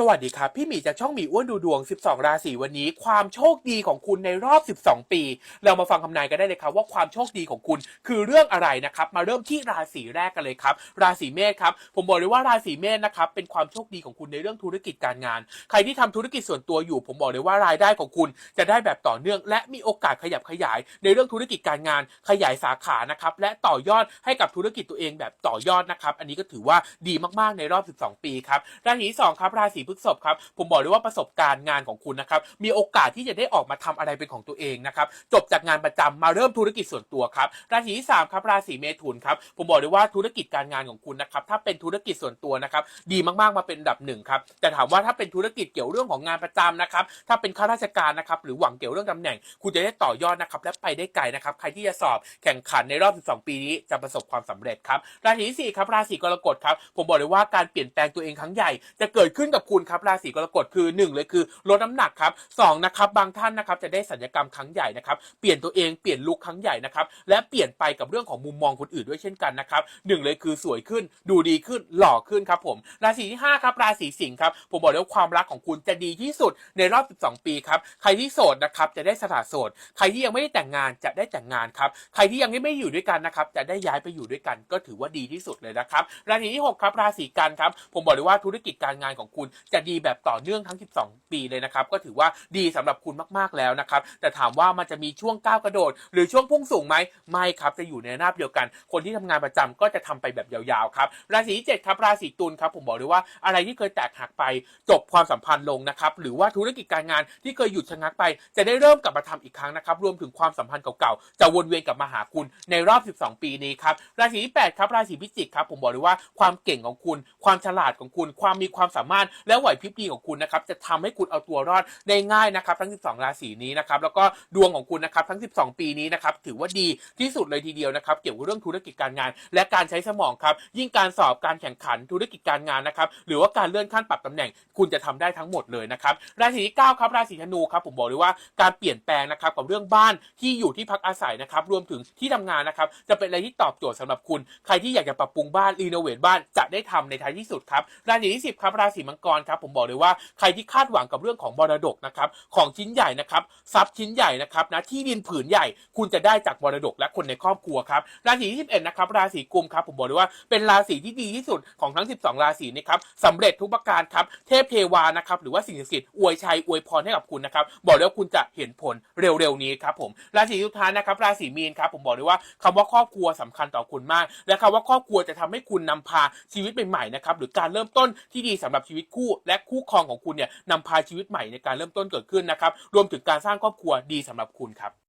สวัสดีครับ พี่หมีจากช่องหมีอ้วนดูดวง 12 ราศีวันนี้ ความโชคดีของคุณในรอบ 12 ปี เรามาฟังคำนายกันได้เลยครับว่าความโชคดีของคุณคือเรื่องอะไรนะครับ มาเริ่มที่ราศีแรกกันเลยครับ ราศีเมษครับ ผมบอกเลยว่าราศีเมษนะครับเป็นความโชคดีของคุณในเรื่องธุรกิจการงาน ใครที่ทำธุรกิจส่วนตัวอยู่ ผมบอกเลยว่ารายได้ของคุณจะได้แบบต่อเนื่อง และมีโอกาสขยับขยาย ในเรื่องธุรกิจการงาน ขยายสาขานะครับและต่อยอดให้กับธุรกิจตัวเองแบบต่อยอดนะครับ อันนี้ก็ถือว่าดีมากๆในรอบ 12 ปีครับ ราศีสองครับราศีพฤษภครับ ผมบอกเลยว่าประสบการณ์งานของคุณนะครับ มีโอกาสที่จะได้ออกมาทำอะไรเป็นของตัวเองนะครับ จบจากงานประจำมาเริ่มธุรกิจส่วนตัวครับ ราศีที่สามครับ ราศีเมถุนครับ ผมบอกเลยว่าธุรกิจการงานของคุณนะครับ ถ้าเป็นธุรกิจส่วนตัวนะครับ ดีมากๆมาเป็นดับหนึ่งครับ แต่ถามว่าถ้าเป็นธุรกิจเกี่ยวเรื่องของงานประจำนะครับ ถ้าเป็นข้าราชการนะครับ หรือหวังเกี่ยวเรื่องตำแหน่ง คุณจะได้ต่อยอดนะครับ และไปได้ไกลนะครับ ใครที่จะสอบแข่งขันในรอบ 12 ปีนี้จะประสบความสำเร็จครับ ราศีที่สี่ครับ ราศีกรกฎครับ ผมบอกเลยว่าการเปลี่ยนแปลงตัวเองครั้งใหญ่จะเกิดขึ้นกับคุณครับราศีกรกฎคือหนึ่งเลยคือลดน้ำหนักครับสองนะครับบางท่านนะครับจะได้สัญญกรรมครั้งใหญ่นะครับเปลี่ยนตัวเองเปลี่ยนลุคครั้งใหญ่นะครับและเปลี่ยนไปกับเรื่องของมุมมองคนอื่นด้วยเช่นกันนะครับหนึ่งเลยคือสวยขึ้นดูดีขึ้นหล่อขึ้นครับผมราศีที่ห้าครับราศีสิงห์ครับผมบอกเลยว่าความรักของคุณจะดีที่สุดในรอบ 12 ปีครับใครที่โสดนะครับจะได้สถาโสด ใครที่ยังไม่ได้แต่งงานจะได้แต่งงานครับใครที่ยังไม่อยู่ด้วยกันนะครับจะได้ย้ายไปอยู่ด้วยกัน ก็ถือว่าดีที่สุดเลยนะครับราศีที่6ครับราศีกันครับผมบอกเลยว่าธุรกิจการงานของคุณจะดีแบบต่อเนื่องทั้ง 12 ปีเลยนะครับ ก็ถือว่าดีสำหรับคุณมากๆแล้วนะครับ แต่ถามว่ามันจะมีช่วงก้าวกระโดด หรือช่วงพุ่งสูงไหมไม่ครับ จะอยู่ในระนาบเดียวกัน คนที่ทำงานประจำก็จะทำไปแบบยาวๆครับ ราศีที่เจ็ดครับ ราศีตุลครับ ผมบอกเลยว่าอะไรที่เคยแตกหักไป จบความสัมพันธ์ลงนะครับ หรือว่าธุรกิจการงานที่เคยหยุดชะงักไป จะได้เริ่มกลับมาทำอีกครั้งนะครับ รวมถึงความสัมพันธ์เก่าๆ จะวนเวียนกลับมาหาคุณในรอบ 12 ปีนี้ครับ ราศีที่8ครับ ราศีพิจิกครับ ผมบอกเลยว่าความเก่งของคุณ ความฉลาดของคุณ ความมีความสามารถและไหวพริบดีของคุณนะครับจะทำให้คุณเอาตัวรอดได้ง่ายนะครับ ทั้ง 12 ราศีนี้นะครับแล้วก็ดวงของคุณนะครับทั้ง 12 ปีนี้นะครับถือว่าดีที่สุดเลยทีเดียวนะครับเกี่ยวกับเรื่องธุรกิจการงาน และการใช้สมองครับยิ่งการสอบการแข่งขันธุรกิจการงานนะครับหรือว่าการเลื่อนขั้นปรับตำแหน่ง คุณจะทำได้ทั้งหมดเลยนะครับราศีที่9ครับราศีธนูครับผมบอกเลยว่าการเปลี่ยนแปลงนะครับกับเรื่องบ้านที่อยู่ที่พักอาศัยนะครับรวมถึงที่ทำงานนะครับจะเป็นอะไรที่ตอบโจทย์สำหรับคุณ ใครที่อยากจะปรับปรุงบ้านรีโนเวทบ้านจะได้ทำในท้ายที่สุดครับราศีที่ 10 ครับราศีมังกรครับผมบอกเลยว่าใครที่คาดหวังกับเรื่องของมรดกนะครับของชิ้นใหญ่นะครับทรัพย์ชิ้นใหญ่นะครับนะที่ดินผืนใหญ่คุณจะได้จากมรดกและคนในครอบครัวครับราศีที่11นะครับราศีกุมครับผมบอกเลยว่าเป็นราศีที่ดีที่สุดของทั้ง 12 ราศีนี้ครับสำเร็จทุกประการครับเทพเทวานะครับหรือว่าสิ่งศักดิ์สิทธิ์อวยชัยอวยพรให้กับคุณนะครับบอกเลยว่าคุณจะเห็นผลเร็วๆนี้ครับผมราศีสุดท้ายนะครับราศีมีนครับผมบอกเลยว่าคำว่าครอบครัวสำคัญต่อคุณมาก และคำว่าครอบครัวจะทำให้คุณนำพาชีวิตใหม่ๆนะครับหรือการเริ่มต้นที่ดีสำหรับชีวิตคู่และคู่ครองของคุณเนี่ยนำพาชีวิตใหม่ในการเริ่มต้นเกิดขึ้นนะครับรวมถึงการสร้างครอบครัวดีสำหรับคุณครับ